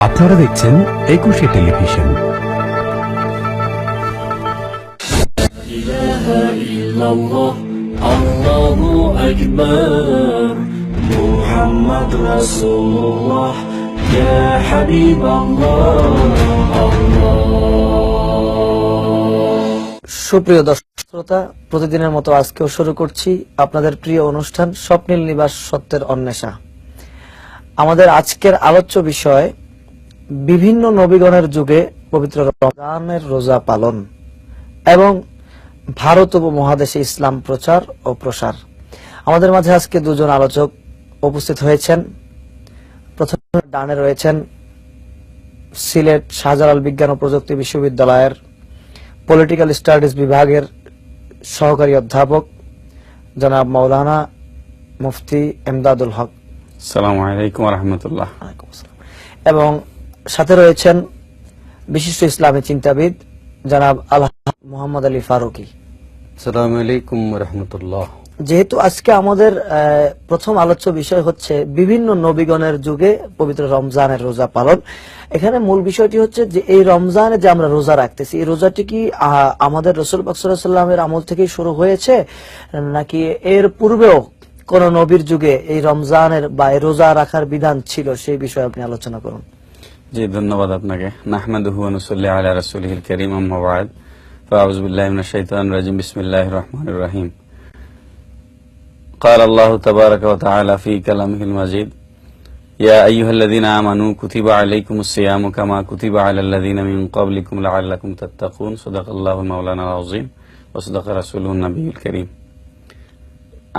আপনারা দেখছেন একুশে টেলিভিশন। সুপ্রিয় দর্শক, শ্রোতা, প্রতিদিনের মতো আজকেও শুরু করছি আপনাদের প্রিয় অনুষ্ঠান স্বপ্নীল নিবাস সত্যের অন্বেষা। আমাদের আজকের আলোচ্য বিষয় বিভিন্ন নবীগণের যুগে পবিত্র রমজানের রোজা পালন এবং ভারত উপমহাদেশে ইসলাম প্রচার ও প্রসার। আমাদের মাঝে আজকে দুজন আলোচক উপস্থিত হয়েছেন। প্রথমে ডানে রয়েছেন সিলেট শাহজালাল বিজ্ঞান ও প্রযুক্তি বিশ্ববিদ্যালয়ের পলিটিক্যাল স্টাডিজ বিভাগের সহকারী অধ্যাপক জনাব মৌলানা মুফতি এমদাদুল হক। সালামু আলাইকুম রহমতুল্লাহ। এবং সাথে রয়েছেন বিশিষ্ট ইসলামী চিন্তাবিদ জনাব আল্লাহ মোহাম্মদ আলী ফারুকি। সালাম আলাইকুম রহমতুল্লাহ। যেহেতু আজকে আমাদের প্রথম আলোচ্য বিষয় হচ্ছে বিভিন্ন নবীগণের যুগে পবিত্র রমজানের রোজা পালন। এখানে মূল বিষয়টি হচ্ছে যে এই রমজানে যে আমরা রোজা রাখতেছি এই রোজাটি কি আমাদের রসুল সাল্লামের আমল থেকেই শুরু হয়েছে? নাকি এর পূর্বেও কোন নবীর যুগে এই রমজানের বা রোজা রাখার বিধান ছিল? সেই বিষয়ে আপনি আলোচনা করুন। জি ধন্যবাদ আপনাকে নাহমাদুহু ওয়া নুসাল্লি আলা রাসূলিহিল কারীম আম্মা বা'দ ফাআউযু বিল্লাহি মিনাশ শাইতানির রাজিম বিসমিল্লাহির রহমানির রহিম قال الله تبارك وتعالى في كلامه المجيد يا أيها الذين آمنوا كتب عليكم الصيام كما كتب على الذين من قبلكم لعلكم تتقون صدق الله المولانا العظيم وصدق رسوله النبي الكريم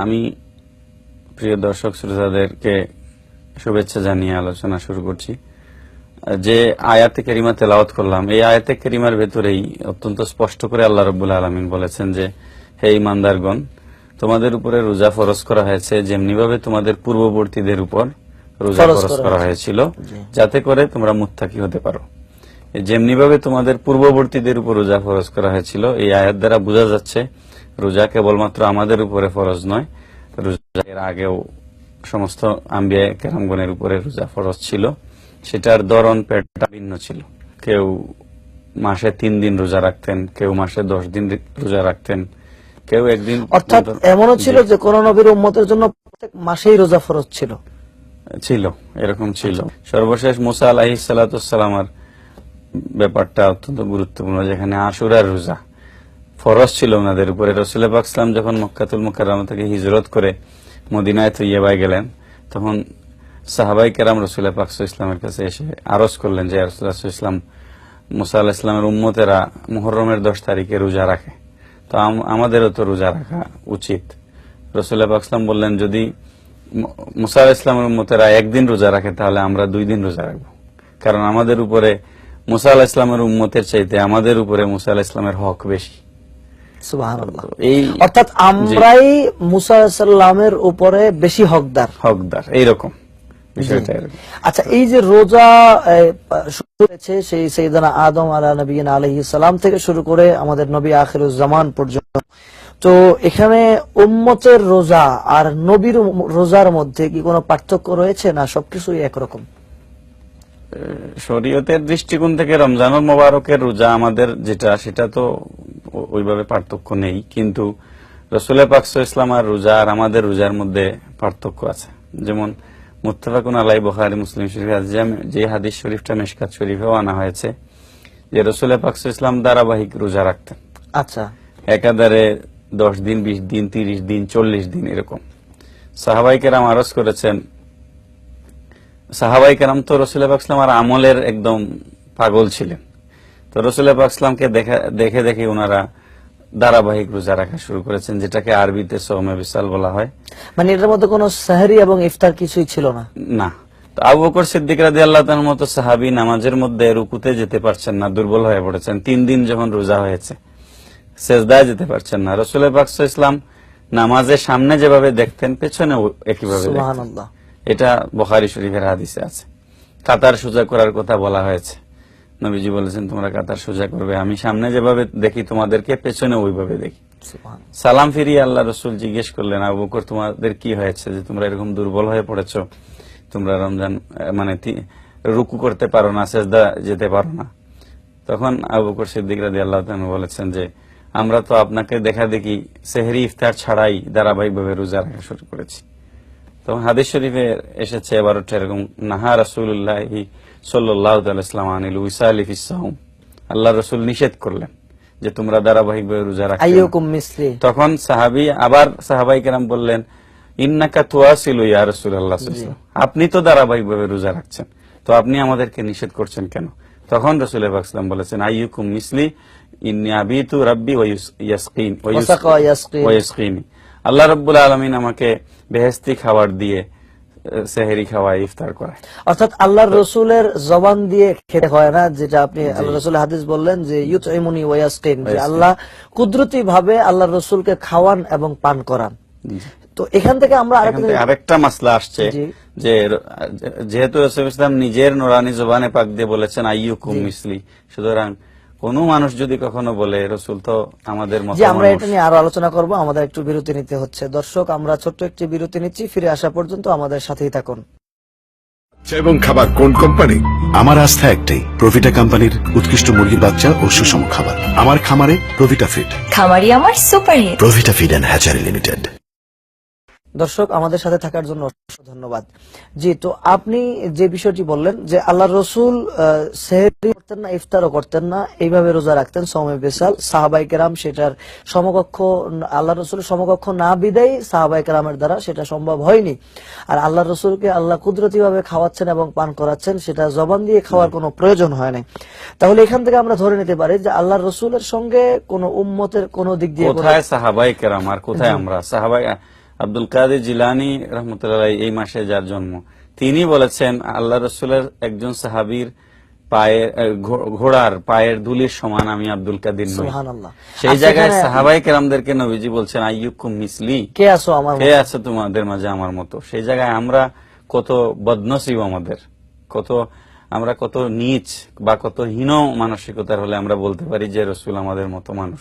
আমি প্রিয় দর্শক শ্রোতাদেরকে শুভেচ্ছা জানিয়ে আলোচনা শুরু করছি যে আয়াতে কেরিমা তেলাওয়াত করলাম এই আয়াতে কেরিমার ভেতরেই অত্যন্ত স্পষ্ট করে আল্লাহ রব্বুল আলমিন বলেছেন যে হে ইমানদারগণ তোমাদের উপরে রোজা ফরজ করা হয়েছে যেমনি ভাবে তোমাদের পূর্ববর্তীদের উপর রোজা ফরজ করা হয়েছিল যাতে করে তোমরা মুত্তাকি হতে পারো। যেমনিভাবে তোমাদের পূর্ববর্তীদের উপর রোজা ফরজ করা হয়েছিল এই আয়াত দ্বারা বোঝা যাচ্ছে রোজা কেবলমাত্র আমাদের উপরে ফরজ নয় রোজা এর আগেও সমস্ত আম্বিয়া কেরামগণের উপরে রোজা ফরজ ছিল। সেটার ধরন পেটটা ভিন্ন ছিল। কেউ মাসে তিন দিন রোজা রাখতেন কেউ মাসে দশ দিন রোজা রাখতেন কেউ একদিন অর্থাৎ এমনও ছিল যে কোন নবীর উম্মতের জন্য প্রত্যেক মাসেই রোজা ফরজ ছিল। ছিল এরকম ছিল। সর্বশেষ মুসা আলাহি সালাতামের ব্যাপারটা অত্যন্ত গুরুত্বপূর্ণ যেখানে আশুরার রোজা ফরজ ছিল ওনাদের উপরে। রসুল পাকসলাম যখন মক্কাতুল মোকাররম থেকে হিজরত করে মদিনায় তৈয়াবাই গেলেন তখন সাহাবাই কেরাম রসুল পাকস ইসলামের কাছে এসে আরজ করলেন যে রসুল্লাহ ইসলাম মুসা আল্লাহ ইসলামের উম্মতেরা মুহররমের দশ তারিখে রোজা রাখে। তো আমাদেরও তো রোজা রাখা উচিত। রসুল্লাহ পাকসলাম বললেন যদি মুসা ইসলামের উম্মতেরা একদিন রোজা রাখে তাহলে আমরা দুই দিন রোজা রাখব। কারণ আমাদের উপরে মুসা আলাহ ইসলামের উম্মতের চাইতে আমাদের উপরে মুসা আলাহ ইসলামের হক বেশি। অর্থাৎ আমরাই মুসা সাল্লামের উপরে বেশি হকদার। হকদার এইরকম। বিষয়টা। আচ্ছা এই যে রোজা শুরু হয়েছে সেই আদম আলা নবীন আলহি সালাম থেকে শুরু করে আমাদের নবী আখিরুজ্জামান পর্যন্ত। তো এখানে উম্মতের রোজা আর নবীর রোজার মধ্যে কি কোনো পার্থক্য রয়েছে না সবকিছুই একরকম? শরীয়তের দৃষ্টিকোণ থেকে রমজানুল মোবারকের রোজা আমাদের যেটা সেটা তো ওইভাবে পার্থক্য নেই। কিন্তু রসুল পাকস ইসলাম আর রোজা আর আমাদের রোজার মধ্যে পার্থক্য আছে। যেমন মুত্তাফাকুন আলাই বখারি মুসলিম শরীফ যে- হাদিস শরীফটা মেশকাত শরীফেও আনা হয়েছে যে রসুল পাকস ইসলাম ধারাবাহিক রোজা রাখতেন। আচ্ছা। একাধারে দশ দিন বিশ দিন তিরিশ দিন চল্লিশ দিন এরকম। সাহাবাই কেরাম আরজ করেছেন সাহাবাই কেরাম তো রসুল পাকসলাম আর আমলের একদম পাগল ছিলেন। তো রসুল পাকসলামকে দেখে দেখে ওনারা ধারাবাহিক রোজা রাখা শুরু করেছেন যেটাকে আরবিতে সৌমে বিশাল বলা হয়। মানে এটার মধ্যে কোনো সাহারি এবং ইফতার কিছুই ছিল না। না। তো আবু বকর সিদ্দিক রাজি আল্লাহ তার মতো সাহাবি নামাজের মধ্যে রুকুতে যেতে পারছেন না দুর্বল হয়ে পড়েছেন। তিন দিন যখন রোজা হয়েছে সেজদায় যেতে পারছেন না। রসুল পাকস ইসলাম নামাজের সামনে যেভাবে দেখতেন পেছনে একইভাবে এটা বখারি শরীফের হাদিসে আছে। কাতার সোজা করার কথা বলা হয়েছে। নবীজি বলেছেন তোমরা কাতার সোজা করবে। আমি সামনে যেভাবে দেখি তোমাদেরকে পেছনে ওইভাবে দেখি। সালাম ফিরিয়ে আল্লাহ রসুল জিজ্ঞেস করলেন আবু বকর তোমাদের কি হয়েছে যে তোমরা এরকম দুর্বল হয়ে পড়েছ? তোমরা রমজান মানে রুকু করতে পারো না সেজদা যেতে পারো না। তখন আবু বকর সিদ্দিক রাজি আল্লাহ বলেছেন যে আমরা তো আপনাকে দেখা দেখি সেহরি ইফতার ছাড়াই ধারাবাহিকভাবে রোজা রাখা শুরু করেছি। তখন হাদিস শরীফে এসেছে এবারটা এরকম নাহা রাসুল্লাহ সাল্লাম আনিল উইসাল আল্লাহ রসুল নিষেধ করলেন যে তোমরা ধারাবাহিকভাবে রোজা রাখো আইয়ুকুম মিসলি। তখন সাহাবি আবার সাহাবাই কেরাম বললেন ইন্নাকা তুয়াসিল ইয়া রাসূলুল্লাহ আপনি তো ধারাবাহিকভাবে রোজা রাখছেন তো আপনি আমাদেরকে নিষেধ করছেন কেন? তখন রসুল ইসলাম বলেছেন আইয়ুকুম মিসলি ইন্নি আবিতু রাব্বি ওয়া ইউস- আল্লাহ রাব্বুল আলামিন আমাকে বেহেশতি খাবার দিয়ে সেহরি খাওয়ায় ইফতার করায়। অর্থাৎ আল্লাহর রসুলের জবান দিয়ে খেতে হয় না যেটা আপনি আল্লাহ রসুল হাদিস বললেন যে ইউত ইমুনি যে আল্লাহ কুদরতি ভাবে আল্লাহর রসুলকে খাওয়ান এবং পান করান। তো এখান থেকে আমরা আরেকটা মাসলা আসছে যে যেহেতু ইসলাম নিজের নোরানি জবানে পাক দিয়ে বলেছেন আইয়ুকুম মিসলি সুতরাং কোন মানুষ যদি কখনো বলে রসুল তো আমাদের মতো আমরা এটা নিয়ে আরও আলোচনা করব আমাদের একটু বিরতি নিতে হচ্ছে। দর্শক আমরা ছোট্ট একটি বিরতি নিচ্ছি ফিরে আসা পর্যন্ত আমাদের সাথেই থাকুন। এবং খাবার কোন কোম্পানি? আমার আস্থা একটাই প্রভিটা কোম্পানির উৎকৃষ্ট মুরগির বাচ্চা ও সুষম খাবার। আমার খামারে প্রভিটা ফিড। খামারি আমার superhit. Provita feed and hatchery limited. দর্শক আমাদের সাথে থাকার জন্য অসংখ্য ধন্যবাদ। জি তো আপনি যে বিষয়টি বললেন যে আল্লাহ রসুল সেহরি করতেন না ইফতারও করতেন না এইভাবে রোজা রাখতেন সমে বেসাল। সাহাবাই কেরাম সেটার সমকক্ষ আল্লাহ রসুলের সমকক্ষ না বিদায় সাহাবাই কেরামের দ্বারা সেটা সম্ভব হয়নি। আর আল্লাহ রসুলকে আল্লাহ কুদরতি ভাবে খাওয়াচ্ছেন এবং পান করাচ্ছেন সেটা জবান দিয়ে খাওয়ার কোনো প্রয়োজন হয় না তাহলে এখান থেকে আমরা ধরে নিতে পারি যে আল্লাহ রসুলের সঙ্গে কোনো উম্মতের কোনো দিক দিয়ে কোথায় সাহাবাই কেরাম আর কোথায় আমরা? সাহাবাই আব্দুল কাদের জিলানি রহমতুল্লাহ এই মাসে যার জন্ম। তিনি বলেছেন আল্লাহ রসুলের একজন সাহাবীর পায়ে আহ, ঘো- ঘোড়ার পায়ের ধুলির সমান আমি আব্দুল কাদির নই। সেই জায়গায় সাহাবাই কেরামদেরকে নবীজি বলছেন আইয়ুকুম মিসলি। কে আসো আমার কে আছে তোমাদের মাঝে আমার মতো? সেই জায়গায় আমরা কত বদনসিব আমাদের কত আমরা কত নিচ বা কত হীন মানসিকতার হলে আমরা বলতে পারি যে রসুল আমাদের মতো মানুষ।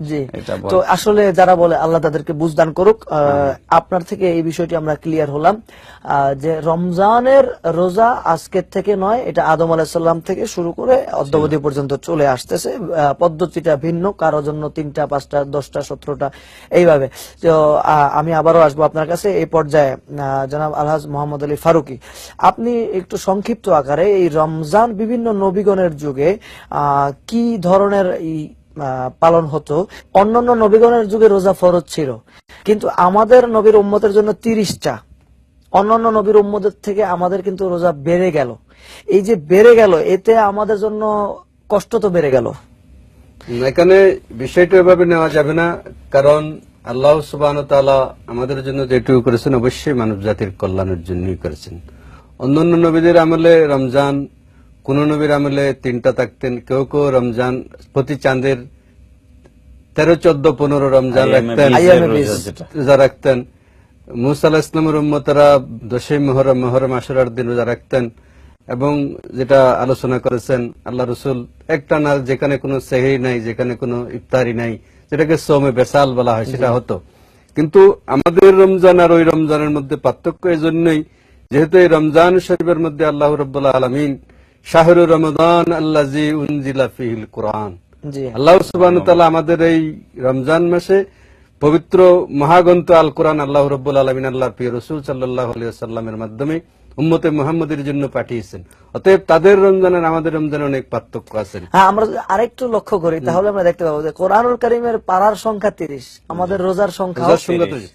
জি। তো আসলে যারা বলে আল্লাহ তাদেরকে বুঝদান করুক আপনার থেকে এই বিষয়টি আমরা ক্লিয়ার হলাম। আহ, যে রমজানের রোজা আজকের থেকে নয় এটা আদম আলাহিসাল্লাম থেকে শুরু করে অদ্যবধি পর্যন্ত চলে আসতেছে। পদ্ধতিটা ভিন্ন কারোর জন্য তিনটা পাঁচটা দশটা সতেরোটা এইভাবে। তো আহ, আমি আবারও আসব আপনার কাছে এই পর্যায়ে আহ, জনাব আলহাজ মোহাম্মদ আলী ফারুকি। আপনি একটু সংক্ষিপ্ত আকারে এই রমজান বিভিন্ন নবীগণের যুগে আহ, কি ধরনের পালন হতো। অন্যান্য নবীগণের যুগে রোজা ফরজ ছিল। কিন্তু আমাদের নবীর উম্মতের জন্য তিরিশটা। অন্যান্য নবীর উম্মতের থেকে আমাদের কিন্তু রোজা বেড়ে গেল। এই যে বেড়ে গেল, এতে আমাদের জন্য কষ্ট তো বেড়ে গেল। এখানে বিষয়টা এভাবে নেওয়া যাবে না। কারণ আল্লাহ সুবাহ আমাদের জন্য যেটুকু করেছেন, অবশ্যই মানব জাতির কল্যাণের জন্যই করেছেন। অন্যান্য নবীদের আমলে রমজান কোন নবীর আমলে তিনটা থাকতেন। কেউ কেউ রমজান প্রতি চাঁদের তেরো চোদ্দ পনেরো রমজান রাখতেন। রোজা রাখতেন। মুসা আলাহ ইসলামের উম্মতরা দশই মহরম মহরম আশুরার দিন রোজা রাখতেন এবং যেটা আলোচনা করেছেন আল্লাহ রসুল একটা না যেখানে কোনো সেহরি নাই যেখানে কোনো ইফতারি নাই যেটাকে সোমে বেসাল বলা হয় সেটা হতো। কিন্তু আমাদের রমজান আর ওই রমজানের মধ্যে পার্থক্য এই জন্যই যেহেতু এই রমজান শরীফের মধ্যে আল্লাহ রব্বুল্লাহ আলমিন শাহরু রমদান আল্লাজি উনজিলা ফিহিল কোরআন। আল্লাহ সুবাহ আমাদের এই রমজান মাসে পবিত্র মহাগ্রন্থ আল কোরআন আল্লাহ রব্বুল আলমিন আল্লাহ প্রিয় রসুল সাল্লাহ সাল্লামের মাধ্যমে উম্মতে মোহাম্মদের জন্য পাঠিয়েছেন। অতএব তাদের রমজানের আমাদের রমজানের অনেক পার্থক্য আছে। হ্যাঁ আমরা আরেকটু লক্ষ্য করি তাহলে আমরা দেখতে পাবো যে কোরআনুল করিমের পাড়ার সংখ্যা তিরিশ আমাদের রোজার সংখ্যা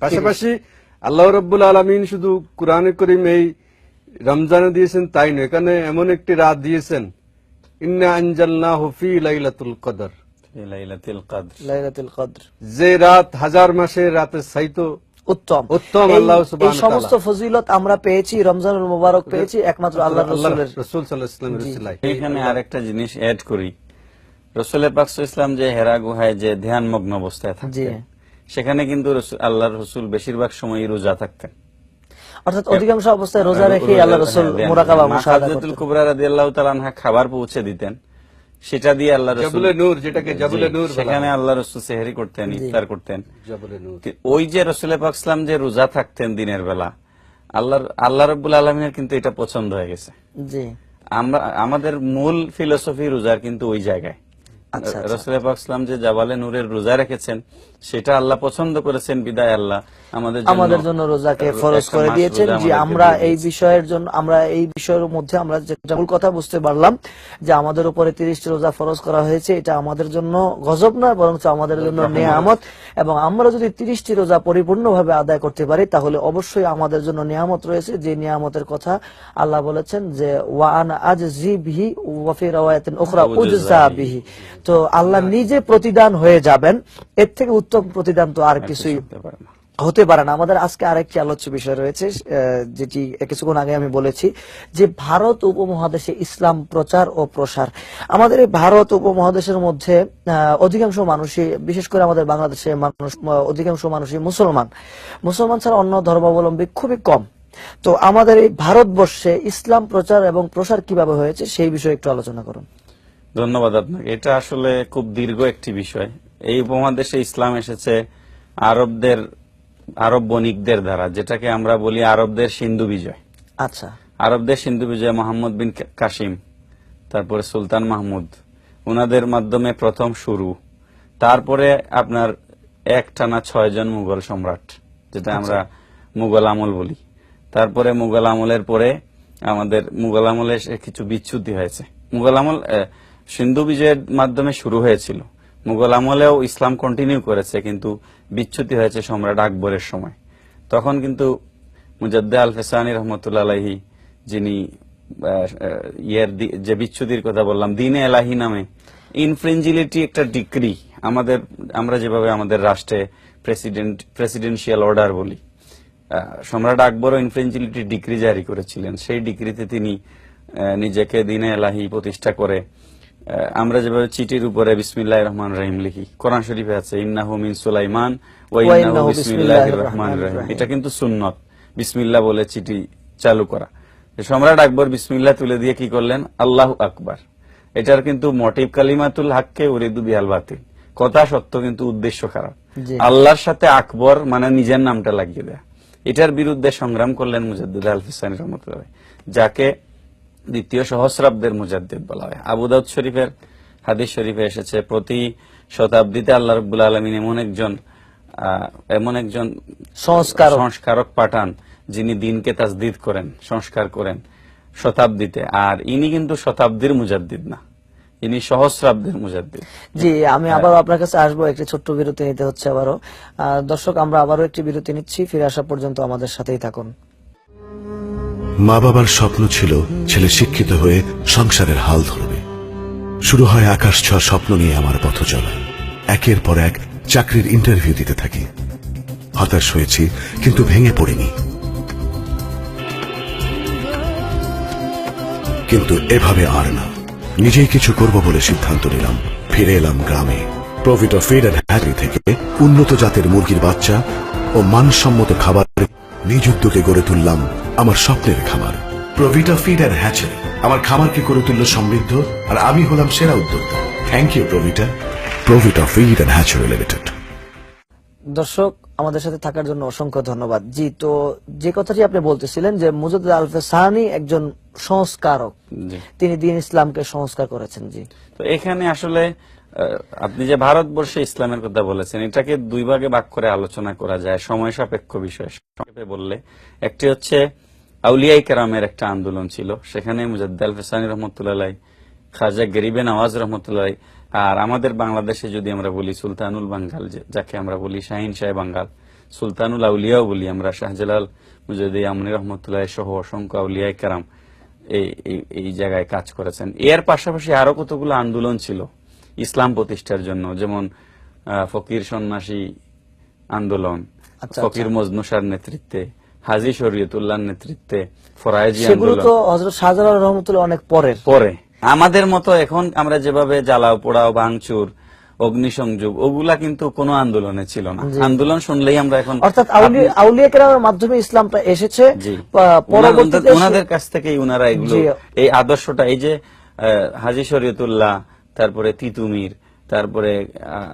পাশাপাশি আল্লাহ রব্বুল আলমিন শুধু কোরআন করিম এই রমজানে দিয়েছেন তাই নয়। এখানে এমন একটি রাত দিয়েছেন ইন্না আনজালনা হুফি লাইলাতুল কদর। ফি লাইলাতিল কদর। লাইলাতুল কদর। যে রাত হাজার মাসের রাতের সাইতো উত্তম। উত্তম আল্লাহ এই সমস্ত ফজিলত আমরা পেয়েছি রমজানুল মুবারক পেয়েছি একমাত্র আল্লাহ রসুলের। রসুল এখানে আরেকটা জিনিস অ্যাড করি। রসুলের পাকস ইসলাম যে হেরা গুহায় যে ধ্যান মগ্ন অবস্থায় থাকতেন সেখানে কিন্তু আল্লাহর রসুল বেশিরভাগ সময় রোজা থাকতেন। অর্থাৎ অধিকাংশ অবস্থায় রোজা রেখে আল্লাহ রসুল মোরাকাবা করতেন। মা করতেন। কুবরা রাদিয়াল্লাহু তাআলা আনহা খাবার পৌঁছে দিতেন। সেটা দিয়ে আল্লাহ রসুল জাবুলে নূর যেটাকে জাবুলে নূর সেখানে আল্লাহ রসুল সেহরি করতেন ইফতার করতেন। জাবুলে নূর। ওই যে রসুলের পাকসলাম যে রোজা থাকতেন দিনের বেলা আল্লাহর আল্লাহ রব্বুল আলমিনের কিন্তু এটা পছন্দ হয়ে গেছে। জি। আমরা আমাদের মূল ফিলোসফি রোজার কিন্তু ওই জায়গায়। আচ্ছা, আচ্ছা। রসুল ইসলাম যে জাবালে নূরের রোজা রেখেছেন সেটা আল্লাহ পছন্দ করেছেন বিদায় আল্লাহ। আমাদের আমাদের জন্য রোজাকে ফরজ করে দিয়েছেন যে আমরা এই বিষয়ের জন্য আমরা এই বিষয়ের মধ্যে আমরা যেটা মূল কথা বুঝতে পারলাম যে আমাদের উপরে তিরিশটি রোজা ফরজ করা হয়েছে এটা আমাদের জন্য গজব নয় বরং আমাদের জন্য নিয়ামত। এবং আমরা যদি তিরিশটি রোজা পরিপূর্ণভাবে আদায় করতে পারি তাহলে অবশ্যই আমাদের জন্য নিয়ামত রয়েছে। যে নিয়ামতের কথা আল্লাহ বলেছেন যে ওয়ান আজ জি বিহি ওয়াফি রাওয়ায়াতিন উখরা উজজা বিহি। তো আল্লাহ নিজে প্রতিদান হয়ে যাবেন। এর থেকে উত্তম প্রতিদান তো আর কিছুই হতে পারে না। আমাদের আজকে আরেকটি আলোচ্য বিষয় রয়েছে যেটি কিছুক্ষণ আগে আমি বলেছি যে ভারত উপমহাদেশে ইসলাম প্রচার ও প্রসার। আমাদের এই ভারত উপমহাদেশের মধ্যে আহ, অধিকাংশ মানুষই বিশেষ করে আমাদের বাংলাদেশের মানুষ অধিকাংশ মানুষই মুসলমান। মুসলমান ছাড়া অন্য ধর্মাবলম্বী খুবই কম। তো আমাদের এই ভারতবর্ষে ইসলাম প্রচার এবং প্রসার কীভাবে হয়েছে সেই বিষয়ে একটু আলোচনা করুন। ধন্যবাদ আপনাকে। এটা আসলে খুব দীর্ঘ একটি বিষয়। এই উপমহাদেশে ইসলাম এসেছে আরবদের আরব বণিকদের দ্বারা যেটাকে আমরা বলি আরবদের সিন্ধু বিজয়। আচ্ছা। আরবদের সিন্ধু বিজয় মোহাম্মদ বিন কাসিম তারপরে সুলতান মাহমুদ ওনাদের মাধ্যমে প্রথম শুরু। তারপরে আপনার এক টানা ছয়জন মুঘল সম্রাট যেটা আমরা মুঘল আমল বলি। তারপরে মুঘল আমলের পরে আমাদের মুঘল আমলে এসে কিছু বিচ্যুতি হয়েছে। মুঘল আমল আহ, সিন্ধু বিজয়ের মাধ্যমে শুরু হয়েছিল। মুঘল আমলেও ইসলাম কন্টিনিউ করেছে, কিন্তু বিচ্যুতি হয়েছে সম্রাট আকবরের সময়। তখন কিন্তু মুজাদ্দে আল ফেসানি রহমতুল্লাহ আলাহি যিনি ইয়ের যে বিচ্যুতির কথা বললাম, দিনে এলাহি নামে ইনফ্রেঞ্জিলিটি একটা ডিগ্রি আমাদের, আমরা যেভাবে আমাদের রাষ্ট্রে প্রেসিডেন্ট প্রেসিডেন্সিয়াল অর্ডার বলি সম্রাট আকবরও ইনফ্রেঞ্জিলিটি ডিগ্রি জারি করেছিলেন। সেই ডিগ্রিতে তিনি নিজেকে দিনে এলাহি প্রতিষ্ঠা করে আমরা যেভাবে চিঠির উপরে বিসমিল্লাহ রহমান রহিম লিখি কোরআন শরীফে আছে ইন্নাহু মিন সুলাইমান রহিম এটা কিন্তু সুন্নত। বিসমিল্লাহ বলে চিঠি চালু করা। সম্রাট আকবর বিসমিল্লাহ তুলে দিয়ে কি করলেন? আল্লাহ আকবার। এটার কিন্তু মোটিভ কালিমাতুল হাক্কে উরিদু বিহাল বাতিল। কথা সত্য কিন্তু উদ্দেশ্য খারাপ। আল্লাহর সাথে আকবর মানে নিজের নামটা লাগিয়ে দেয়া। এটার বিরুদ্ধে সংগ্রাম করলেন মুজাদ্দিদ আল রহমতুল্লাহ। যাকে দ্বিতীয় সহস্রাব্দের মুজাদ্দিদ বলা হয়। আবু দাউদ শরীফের হাদিস শরীফে এসেছে প্রতি শতাব্দীতে আল্লাহ রব্বুল আলমিন এমন একজন এমন একজন সংস্কারক। সংস্কারক পাঠান যিনি দিনকে তাজদিদ করেন সংস্কার করেন শতাব্দীতে। আর ইনি কিন্তু শতাব্দীর মুজাদ্দিদ না। ইনি সহস্রাব্দের মুজাদ্দিদ। জি আমি আবার আপনার কাছে আসব একটি ছোট্ট বিরতি নিতে হচ্ছে আবারও। দর্শক আমরা আবারও একটি বিরতি নিচ্ছি ফিরে আসা পর্যন্ত আমাদের সাথেই থাকুন। মা বাবার স্বপ্ন ছিল ছেলে শিক্ষিত হয়ে সংসারের হাল ধরবে। শুরু হয় আকাশ ছোঁয়া স্বপ্ন নিয়ে আমার পথ চলা। একের পর এক চাকরির ইন্টারভিউ দিতে থাকি। হতাশ হয়েছি, কিন্তু ভেঙে পড়িনি। কিন্তু এভাবে আর না। নিজেই কিছু করব বলে সিদ্ধান্ত নিলাম। ফিরে এলাম গ্রামে। Profit of feed and hatchery থেকে উন্নত জাতের মুরগির বাচ্চা ও মানসম্মত খাবার নিজ উদ্যোগে গড়ে তুললাম আমার স্বপ্নের খামার। প্রভিটা ফিড অ্যান্ড হ্যাচারি আমার খামারকে করে তুলল সমৃদ্ধ? আর আমি হলাম সেরা উদ্যোক্তা। Thank you Provita. Provita feed and hatchery limited. দর্শক আমাদের সাথে থাকার জন্য অসংখ্য ধন্যবাদ। জি তো যে কথাটি আপনি বলতেছিলেন যে মুজাদ্দিদ আলফে সাহানি একজন সংস্কারক। তিনি দিন ইসলামকে সংস্কার করেছেন জি। তো এখানে আসলে আহ, আপনি যে ভারতবর্ষে ইসলামের কথা বলেছেন এটাকে দুই ভাগে ভাগ করে আলোচনা করা যায় সময় সাপেক্ষ বিষয়। সংক্ষেপে বললে একটি হচ্ছে আউলিয়াই কেরামের একটা আন্দোলন ছিল। সেখানে মুজাদ্দাল ফেসানি রহমতুল্লাহ খাজা গরিবে নওয়াজ রহমতুল্লাহ আর আমাদের বাংলাদেশে যদি আমরা বলি সুলতানুল বাঙ্গাল যাকে আমরা বলি শাহিন শাহ বাঙ্গাল সুলতানুল আউলিয়াও বলি আমরা শাহজালাল মুজাদ্দি আমনি রহমতুল্লাহ সহ অসংখ্য আউলিয়াই কেরাম এই এই- এই জায়গায় কাজ করেছেন। এর পাশাপাশি আরও কতগুলো আন্দোলন ছিল ইসলাম প্রতিষ্ঠার জন্য যেমন ফকির সন্ন্যাসী আন্দোলন আচ্ছা, ফকির মজনুসার নেতৃত্বে হাজি শরীয়তুল্লাহর নেতৃত্বে সেগুলো তো হজরত শাহজালাল রহমতুল্লাহ অনেক পরের। পরে। আমাদের মতো এখন আমরা যেভাবে জ্বালাও পোড়াও ভাঙচুর অগ্নিসংযোগ ওগুলা কিন্তু কোনো আন্দোলনে ছিল না। আন্দোলন শুনলেই আমরা এখন অর্থাৎ আউলিয়া আউলিয়া কেরামের মাধ্যমে ইসলামটা এসেছে। পরবর্তীতে ওনাদের- কাছ থেকেই ওনারা এগুলো এই আদর্শটা এই যে হাজি শরীয়তুল্লাহ তারপরে তিতুমির তারপরে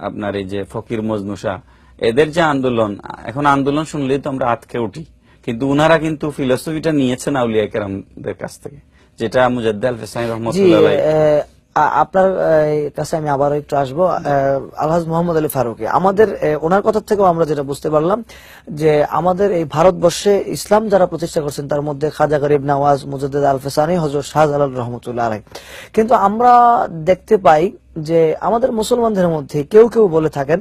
আপনার এই যে ফকির মজনুসা এদের যে আন্দোলন এখন আন্দোলন শুনলেই তো আমরা আতকে উঠি। কিন্তু উনারা কিন্তু ফিলোসফিটা নিয়েছেন আউলিয়া কেরামদের কাছ থেকে যেটা মুজাদ্দ আল ফেসাই রহমতুল্লাহ আপনার কাছে আমি আবার একটু আসব। আলহাজ মোহাম্মদ আলী ফারুকি, আমাদের ওনার কথা থেকেও আমরা যেটা বুঝতে পারলাম যে আমাদের এই ভারতবর্ষে ইসলাম যারা প্রতিষ্ঠা করছেন, তার মধ্যে খাজা গরিব নওয়াজ, মুজাদ্দিদ আল ফেসানি হজরত শাহজালাল রহমতুল্লাহ আলাই কিন্তু আমরা দেখতে পাই যে আমাদের মুসলমানদের মধ্যে কেউ কেউ বলে থাকেন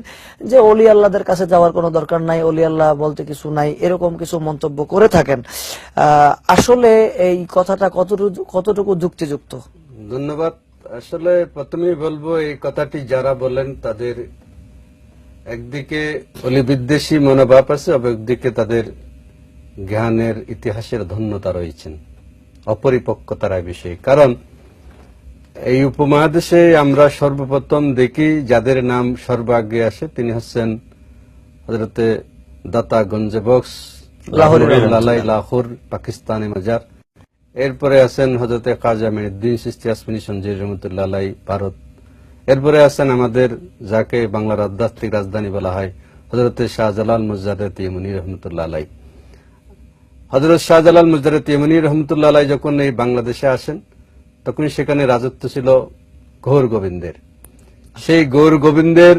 যে অলি আল্লাহদের কাছে যাওয়ার কোনো দরকার নাই, অলি আল্লাহ বলতে কিছু নাই, এরকম কিছু মন্তব্য করে থাকেন। আসলে এই কথাটা কতটুকু কতটুকু যুক্তিযুক্ত? ধন্যবাদ। আসলে প্রথমেই বলব এই কথাটি যারা বলেন তাদের একদিকে অলি বিদ্বেষী মনোভাব আছে একদিকে তাদের জ্ঞানের ইতিহাসের ধন্যতা রয়েছেন অপরিপক্কতার বিষয়ে কারণ এই উপমহাদেশে আমরা সর্বপ্রথম দেখি যাদের নাম সর্বাগ্রে আসে তিনি হচ্ছেন হজরতে দাতা গঞ্জে বক্স লাহোরের লালাই লাহোর পাকিস্তানি মাজার। এরপরে আছেন হজরতে কাজা সিস্তি রহমতুল্লাহ ভারত। এরপরে আছেন আমাদের যাকে বাংলার আধ্যাত্মিক রাজধানী বলা হয় হজরতে শাহজালাল মুজাদের তিমুনি রহমতুল্লাহ হজরত শাহজালাল মুজাদের তিমুনি রহমতুল্লাহ যখন এই বাংলাদেশে আসেন, তখন সেখানে রাজত্ব ছিল ঘোর গোবিন্দের। সেই গৌর গোবিন্দের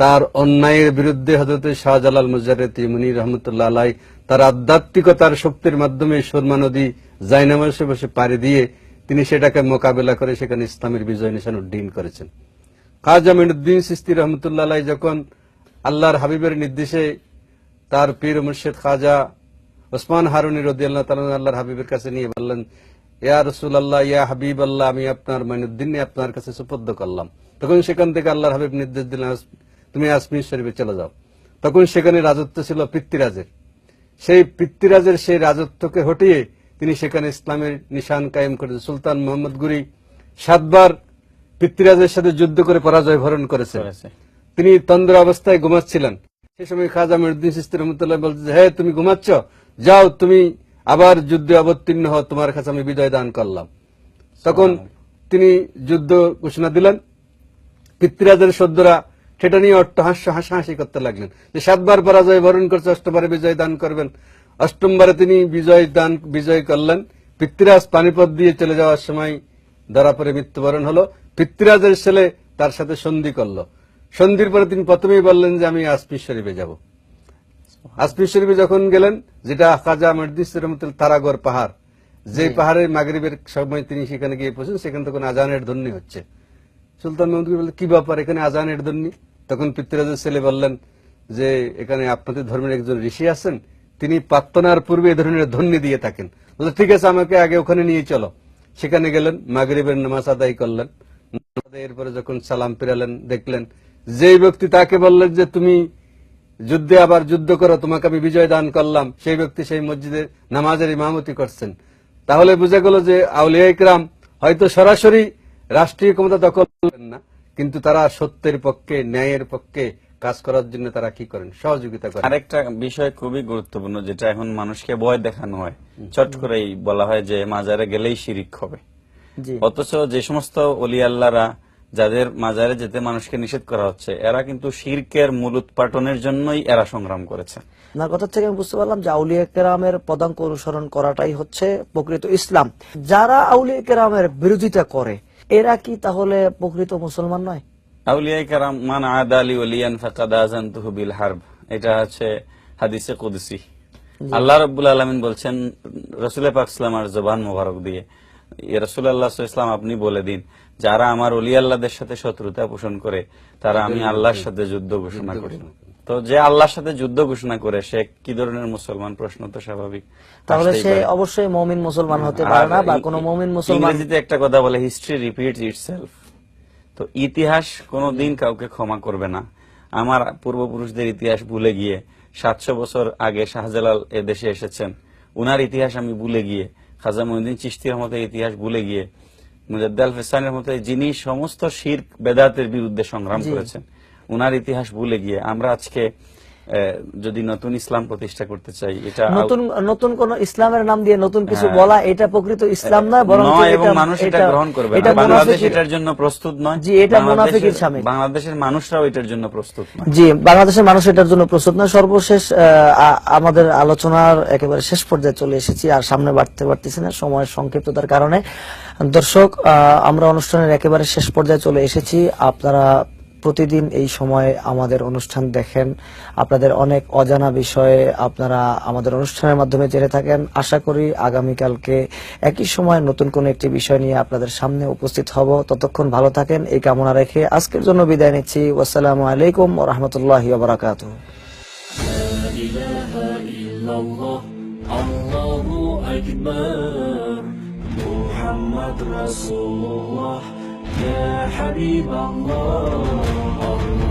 তার অন্যায়ের বিরুদ্ধে হজরত শাহজালাল মুজারে তিমুনি রহমতুল্লাহ তার আধ্যাত্মিকতার শক্তির মাধ্যমে সুরমা নদী জাইনামাসে বসে পাড়ি দিয়ে তিনি সেটাকে মোকাবেলা করে সেখানে ইসলামের বিজয় নিশান উড্ডীন করেছেন। খাজা মিনুদ্দিন সিস্তি রহমতুল্লাহ যখন আল্লাহর হাবিবের নির্দেশে তার পীর মুর্শেদ খাজা ওসমান হারুনি আল্লাহর হাবিবের কাছে নিয়ে বললেন, ইয়া রসুল আল্লাহ ইয়া হাবিব আল্লাহ আমি আপনার মাইনুদ্দিন আপনার কাছে সুপদ্দ করলাম। তখন সেখান থেকে আল্লাহর হাবিব নির্দেশ দিলেন, তুমি আসমির শরীফে চলে যাও। তখন সেখানে রাজত্ব ছিল পিতৃরাজের সেই পিতৃরাজের সেই রাজত্বকে হটিয়ে তিনি সেখানে ইসলামের নিশান কায়েম করেছেন। সুলতান মোহাম্মদ গুরি সাতবার পিতৃরাজের সাথে যুদ্ধ করে পরাজয় বরণ করেছে। তিনি তন্দ্র অবস্থায় ঘুমাচ্ছিলেন। সে সময় খাজা মহিউদ্দিন সিস্তি রহমতুল্লাহ বলছে হ্যাঁ তুমি ঘুমাচ্ছ? যাও তুমি আবার যুদ্ধে অবতীর্ণ হও। তোমার কাছে আমি বিজয় দান করলাম। তখন তিনি যুদ্ধ ঘোষণা দিলেন। পিতৃরাজের সদ্যরা সেটা নিয়ে অট্টহাস্য হাসাহাসি করতে লাগলেন। যে সাতবার পরাজয় বরণ করছে অষ্টমবারে বিজয় দান করবেন। অষ্টমবারে তিনি বিজয় দান বিজয় করলেন। পিতৃরাজ পানিপথ দিয়ে চলে যাওয়ার সময় ধরা পড়ে মৃত্যুবরণ হলো। পিতৃরাজের ছেলে তার সাথে সন্ধি করল। সন্ধির পরে তিনি প্রথমেই বললেন যে আমি আসপিস শরীফে যাব। আসপিস শরীফে যখন গেলেন যেটা খাজা মর্দিস তারাগড় পাহাড় যে পাহাড়ের মাগরিবের সময় তিনি সেখানে গিয়ে পৌঁছেন সেখানে তখন আজানের ধ্বনি হচ্ছে। সুলতান মাহমুদ বললেন কি ব্যাপার এখানে আজানের ধ্বনি? তখন পিতৃরাজের ছেলে বললেন যে, এখানে আপনাদের ধর্মের একজন ঋষি আছেন, তিনি প্রার্থনার পূর্বে এ ধরনের ধ্বনি দিয়ে থাকেন। ঠিক আছে, আমাকে আগে ওখানে নিয়ে চলো। সেখানে গেলেন, মাগরিবের নামাজ আদায় করলেন। এরপরে যখন সালাম ফিরালেন, দেখলেন যেই ব্যক্তি তাকে বললেন যে, তুমি যুদ্ধে আবার যুদ্ধ করো, তোমাকে আমি বিজয় দান করলাম। সেই ব্যক্তি সেই মসজিদে নামাজের ইমামতি করছেন। তাহলে বুঝা গেল যে আউলিয়া ইকরাম হয়তো সরাসরি রাষ্ট্রীয় ক্ষমতা দখল করবেন না। কিন্তু তারা সত্যের পক্ষে ন্যায়ের পক্ষে কাজ করার জন্য তারা কি করেন? সহযোগিতা করেন। আরেকটা বিষয় খুবই গুরুত্বপূর্ণ যেটা এখন মানুষকে ভয় দেখানো হয়। চট করেই বলা হয় যে মাজারে গেলেই শিরিক হবে। অথচ যে সমস্ত অলি আল্লাহরা যাদের মাজারে যেতে মানুষকে নিষেধ করা হচ্ছে এরা কিন্তু শিরকের মূল উৎপাটনের জন্যই এরা সংগ্রাম করেছে। আপনার কথা থেকে আমি বুঝতে পারলাম যে আউলিয়া কেরামের পদাঙ্ক অনুসরণ করাটাই হচ্ছে প্রকৃত ইসলাম। যারা আউলিয়া কেরামের বিরোধিতা করে এরা কি তাহলে প্রকৃত মুসলমান নয়? আউলিয়াই কারাম মান আদা আলী ওলিয়ান ফাকাদ আজানতুহু বিল হারব। এটা হচ্ছে হাদিসে কুদসি। আল্লাহ রাব্বুল আলামিন বলছেন রসুল পাক ইসলামার জবান মোবারক দিয়ে রসুল আল্লাহ ইসলাম আপনি বলে দিন যারা আমার অলি আল্লাহদের সাথে শত্রুতা পোষণ করে তারা আমি আল্লাহর সাথে যুদ্ধ ঘোষণা করি। তো যে আল্লাহর সাথে যুদ্ধ ঘোষণা করে সে কি ধরনের মুসলমান? প্রশ্ন তো স্বাভাবিক। তাহলে সে অবশ্যই মমিন মুসলমান হতে পারে না বা কোনো মমিন মুসলমান ইংরেজিতে একটা কথা বলে হিস্ট্রি রিপিটস ইটসেলফ তো ইতিহাস কোনোদিন কাউকে ক্ষমা করবে না। আমার পূর্বপুরুষদের ইতিহাস ভুলে গিয়ে সাতশো বছর আগে শাহজালাল এ দেশে এসেছেন। উনার ইতিহাস আমি ভুলে গিয়ে খাজা মহিউদ্দিন চিস্তির মতো ইতিহাস ভুলে গিয়ে মুজাদ্দাল ফেসানের মতো যিনি সমস্ত শির বেদাতের বিরুদ্ধে সংগ্রাম করেছেন উনার ইতিহাস ভুলে গিয়ে আমরা আজকে যদি নতুন ইসলাম প্রতিষ্ঠা করতে চাই এটা নতুন নতুন কোন ইসলামের নাম দিয়ে নতুন কিছু হ্যাঁ। বলা এটা প্রকৃত ইসলাম নয় বরং এবং মানুষ এটা গ্রহণ করবে এটা বাংলাদেশ এটার জন্য প্রস্তুত নয়। জি, এটা মুনাফিকের শামিল। বাংলাদেশের মানুষরাও এটার জন্য প্রস্তুত নয়। জি বাংলাদেশের মানুষ এটার জন্য প্রস্তুত নয়। সর্বশেষ আহ, আমাদের আলোচনার একেবারে শেষ পর্যায়ে চলে এসেছি আর সামনে বাড়তে পারতেছি না সময়ের সংক্ষিপ্ততার কারণে। দর্শক আহ, আমরা অনুষ্ঠানের একেবারে শেষ পর্যায়ে চলে এসেছি। আপনারা প্রতিদিন এই সময়ে আমাদের অনুষ্ঠান দেখেন আপনাদের অনেক অজানা বিষয়ে আপনারা আমাদের অনুষ্ঠানের মাধ্যমে জেনে থাকেন আশা করি আগামীকালকে একই সময় নতুন কোন একটি বিষয় নিয়ে আপনাদের সামনে উপস্থিত হব ততক্ষণ ভালো থাকেন এই কামনা রেখে আজকের জন্য বিদায় নিচ্ছি ওয়াসালামু আলাইকুম ও রহমতুল্লাহ বারাকাতুহ إله إلا الله الله أكبر محمد رسول الله Ya Habib Allah, Allah.